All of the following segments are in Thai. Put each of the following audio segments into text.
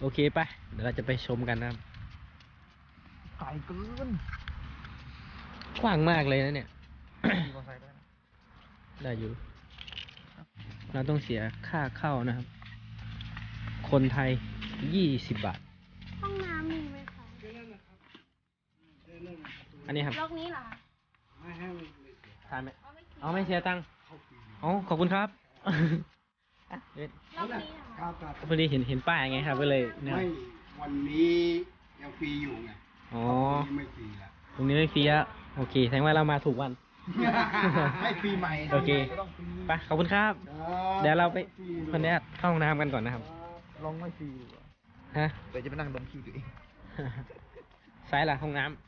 โอเคไปเดี๋ยวเราจะไปชมกันนะครับไกลเกินกว้างมากเลยนะเนี่ย ขี่มอเตอร์ไซค์ได้นะได้อยู่ เราต้องเสียค่าเข้านะครับ คนไทยยี่สิบบาท ห้องน้ำมีไหมคะอันนี้ครับล็อกนี้เหรอคะทานไหมเอาไม่เสียตังค์อ๋อขอบคุณครับ อะเดี๋ยวล็อกนี้เหรอคคะรับครับพอดีเห็นเห็นป้ายไงครับ ก็เลยเนี่ยไม่วันนี้ยังฟรีอยู่ไงอ๋อ วันนี้ไม่ฟรีละตรงนี้ไม่ฟรีแล้วโอเคแสดงว่าเรามาถูกวัน ให้ฟรีใหม่โอเค ไม่ต้องฟรีไปขอบคุณครับ ครับเดี๋ยวเราไปฟรีคนนี้เข้าห้องน้ำกันก่อนนะครับ ลองไม่ฟรีดีกว่าฮะ เดี๋ยวจะไปนั่งดมขี้ตัวเอง ซ้ายหลังห้องน้ำ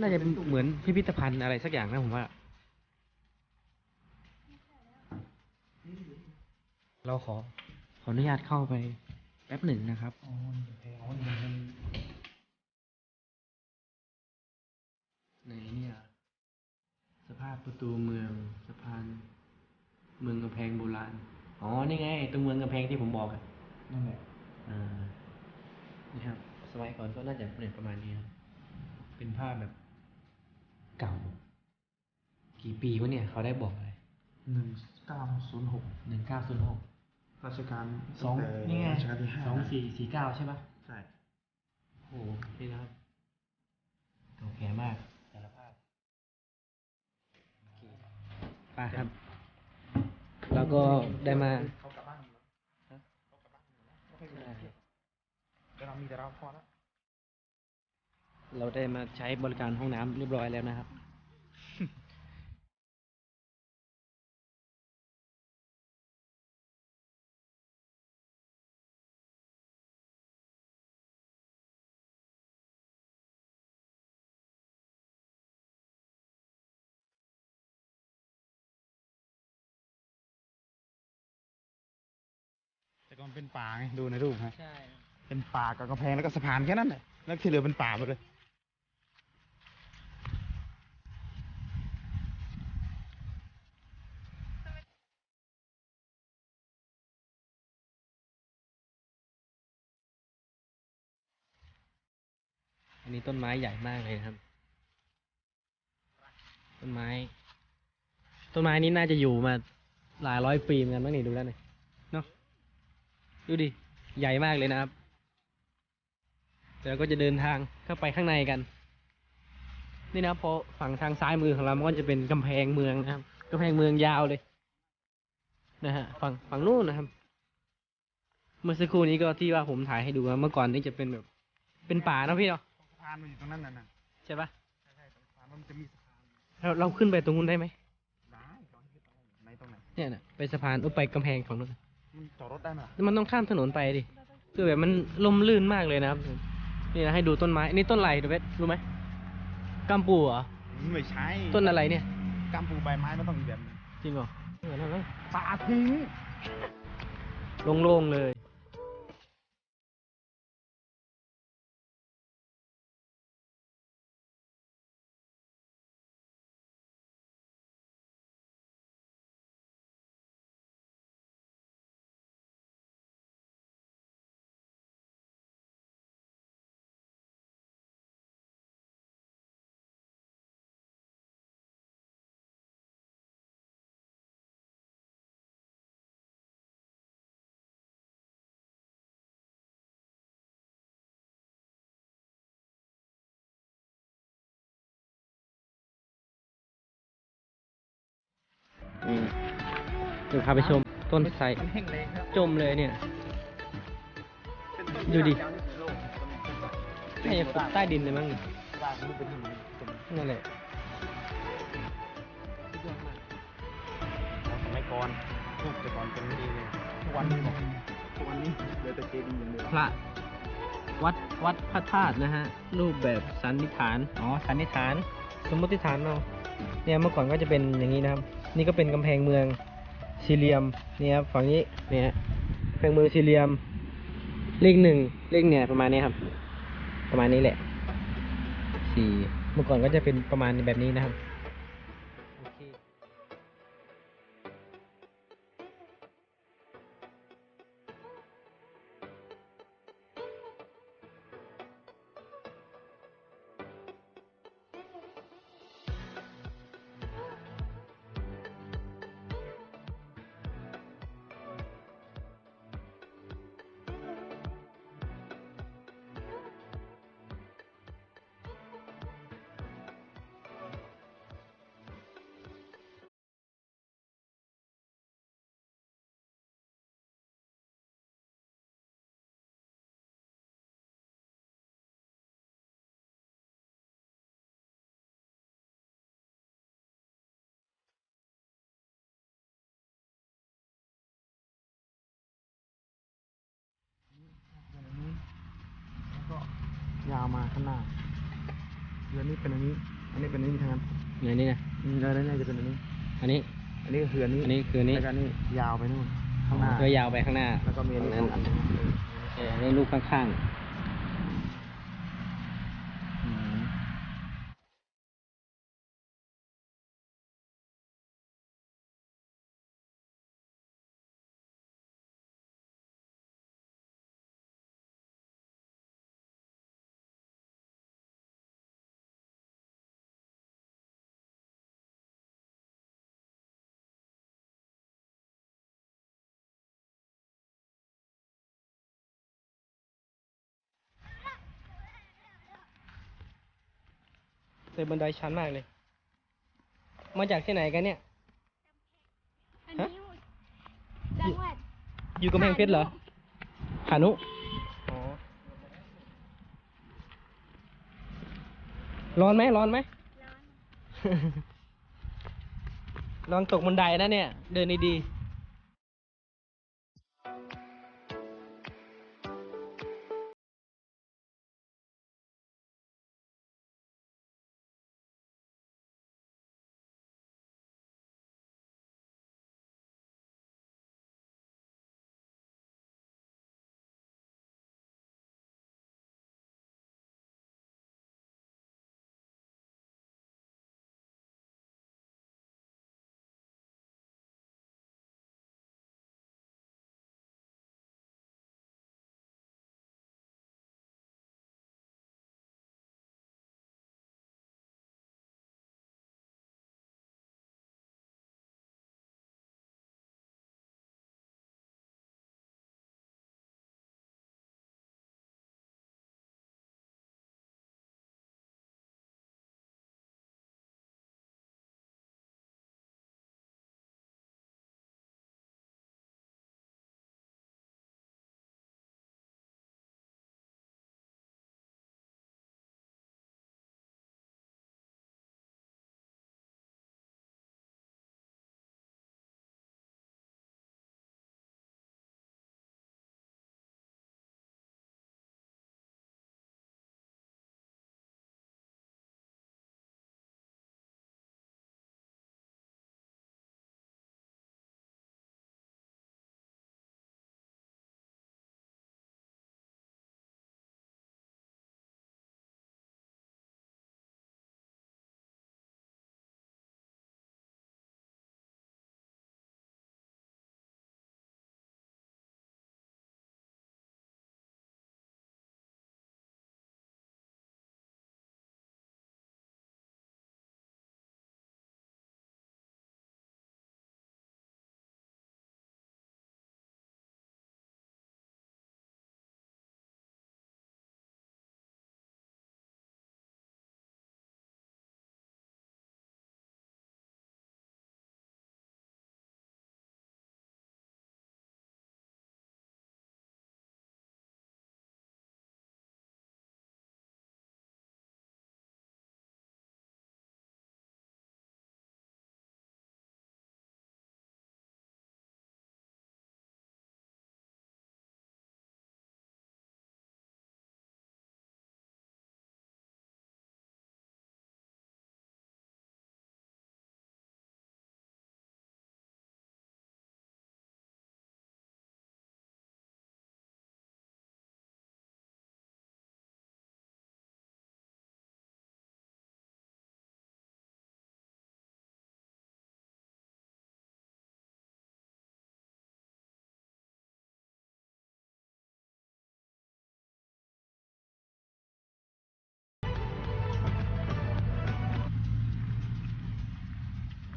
น่าจะเป็นเหมือนพิพิธภัณฑ์อะไรสักอย่างนะผมว่า เราขอขออนุญาตเข้าไปแป๊บหนึ่งนะครับอ๋อนี่แพงอ๋อนี่มันในเนี่ย สภาพประตูเมืองสะพาน เมืองกำแพงโบราณ อ๋อ นี่ไงตรงเมืองกำแพงที่ผมบอกอะนั่นแหละอ่านี่ครับ สมัยก่อนก็น่าจะเป็นประมาณนี้ครับ เป็นภาพแบบเก่ากี่ปีวะเนี่ยเขาได้บอกอะไรหนึ่งเก้าศูนย์หกหนึ่งเก้าศูนย์หกราชการสองตั้แต่นี่ไงรัชกาลที่ห้าสองสี่สี่เก้าใช่ปะใช่โอ้โหนี่นะครับเก่าแก่มากสารภาพโอเคไปครับ แล้วก็ได้มาเขากลับบ้านหมดแล้วฮะเขากลับบ้านหมดแล้วไม่ค่อยมีอะไรเที่ยวแต่เรามีแต่เราพอแล้ว เราได้มาใช้บริการห้องน้ำเรียบร้อยแล้วนะครับแต่ก่อนเป็นป่าไงดูในรูปฮะใช่ เป็นป่ากับกำแพงแล้วก็สะพานแค่นั้นแหละแล้วที่เหลือเป็นป่าหมดเลย นนี้ต้นไม้ใหญ่มากเลยครับ ต้นไม้ ต้นไม้นี้น่าจะอยู่มาหลายร้อยปีเหมือนกันมั้งนี่ดูแล้วเนี่ยเนาะดูดิ ใหญ่มากเลยนะครับเดี๋ยวก็จะเดินทางเข้าไปข้างในกัน นี่นะครับพอฝั่งทางซ้ายมือของเรามันก็จะเป็นกำแพงเมืองนะครับกำแพงเมืองยาวเลย นะฮะฝั่งฝั่งนู้นนะครับ เมื่อสักครู่นี้ก็ที่ว่าผมถ่ายให้ดูว่าเมื่อก่อนนี่จะเป็นแบบ เป็นป่านะพี่เนาะานมันอยู่ตรงนั้นน่ะนะใช่ปะใช่ใช่ตรงสะพานมันจะมีสะพานเราเราขึ้นไปตรงนู้นได้ไหมได้ตรงที่ตรงไหนตรงไหนเนี่ยนะไปสะพานเออไปกำแพงฝั่งนู้นมันจอดรถได้ไหมล่ะแล้วมันต้องข้ามถนนไปดิคือแบบมันลมลื่นมากเลยนะครับนี่นะให้ดูต้นไม้นี่ต้นอะไรเดเวสรู้ไหมกัมปูเหรอไม่ใช่ต้นอะไรเนี่ยกำปูใบไม้มันต้องอีกแบบหนึงจริงเหรอเหมือนอะไรป่าทิ้งโล่งๆเลย เดี๋ยวพาไปชมต้นไทรมันแห้งแรงครับจมเลยเนี่ย เป็นต้นดูดิ ยาวที่สุในโลกต้นนี้น่าจะขุดใต้ดินเลยมั้งนี่ได้มันเป็นหินเป็นนั่นแหละสุดยอดมากสมัยก่อนรูปแต่ก่อนเป็นไม่ดีเลยทุกวันนี้บอกทุกวันนี้เหลือแต่เจดีย์อย่างเดียวพระวัดวัดพระธาตุนะฮะ รูปแบบสันนิษฐานอ๋อสันนิษฐาน สมมติฐานเราเนี่ยเมื่อก่อนก็จะเป็นอย่างนี้นะครับ นี่ก็เป็นกำแพงเมือง สี่เหลี่ยมนี่ครับฝั่งนี้เนี่ยกำแพงมืองสี่เหลี่ยม เลขหนึ่งเลขเนี่ยประมาณนี้ครับ ประมาณนี้แหละสี่เมื่อก่อนก็จะเป็นประมาณแบบนี้นะครับาวมาข้างหน้าเรือนี้เป็นอันนี้ อันนี้เป็นอันนี้ทั้งนั้นไหนนี่นะอืมเรือนี้จะเป็นอันนี้ อันนี้ อันนี้ก็คืออันนี้อันนี้คืออันนี้แล้วก็อันนี้ยาวไปนู่นข้างหน้า ก็ยาวไปข้างหน้าแล้วก็มีอันนี้สองอันนี้เออเออนี่ลูกข้างอื ๆแต่บันไดชันมากเลย มาจากที่ไหนกันเนี่ย อันนี้จังหวัดอยู่กำแพงเพชรเหรอขานุอ๋อร้อนไหมร้อนไหม ร้อน ลองตกบันไดนะเนี่ย เดินดีๆ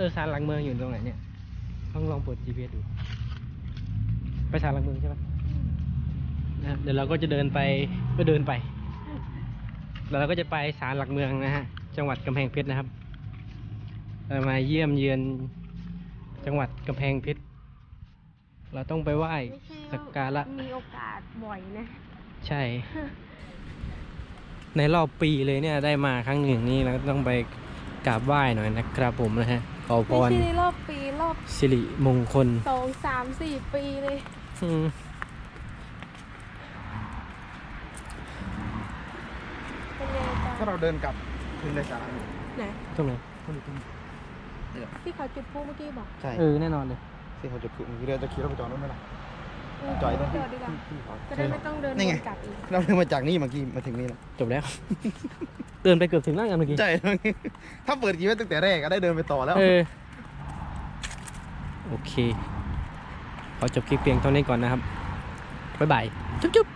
ออสารหลังเมืองอยู่ตรงไหนเนี่ยต้องลองเปิด GPS ดู ไปสารหลังเมืองใช่ไหมนะเดี๋ยวเราก็จะเดินไปก็เดินไปแล้วเราก็จะไปศาลหลักเมืองนะฮะ จังหวัดกำแพงเพชรนะครับเรามาเยี่ยมเยือนจังหวัดกำแพงเพชรเราต้องไปไหว้ไม่ใช่สักการะมีโอกาสบ่อยนะ ใช่ ในรอบปีเลยเนี่ยได้มาครั้งหนึ่งนี่เราก็ต้องไปกราบไหว้หน่อยนะครับผมนะฮะ ขอพไม่รใช่ในรอบปีรอบสิริมงคลสองสามสี่ปีเลยอืมถ้าเราเดินกลับถึงเลยสาระอยู่ไหนตรงไหนคนอยู่ตรงนี้ที่เขาจุดพลุเมื่อกี้บอกใช่เออแน่นอนเลยที่เขาจุดพลุเมื่อกี้เราจะขี่รถไปจอดนู้นไหมล่ะเออ จอดตรงจที่อดดีกว่าที่เขาจะได้ไม่ต้องเดินนี่ไง วนกลับอีกเราเดินมาจากนี่เมื่อกี้มาถึงนี่แล้วจบแล้ว เดินไปเกือบถึงแล้วกันเมื่อกี้ ใช่ ถ้าเปิดกีไว้ตั้งแต่แรกก็ได้เดินไปต่อแล้ว เออ โอเค ขอจบคลิปเพียงเท่านี้ก่อนนะครับ บ๊ายบาย จุ๊บจุ๊บ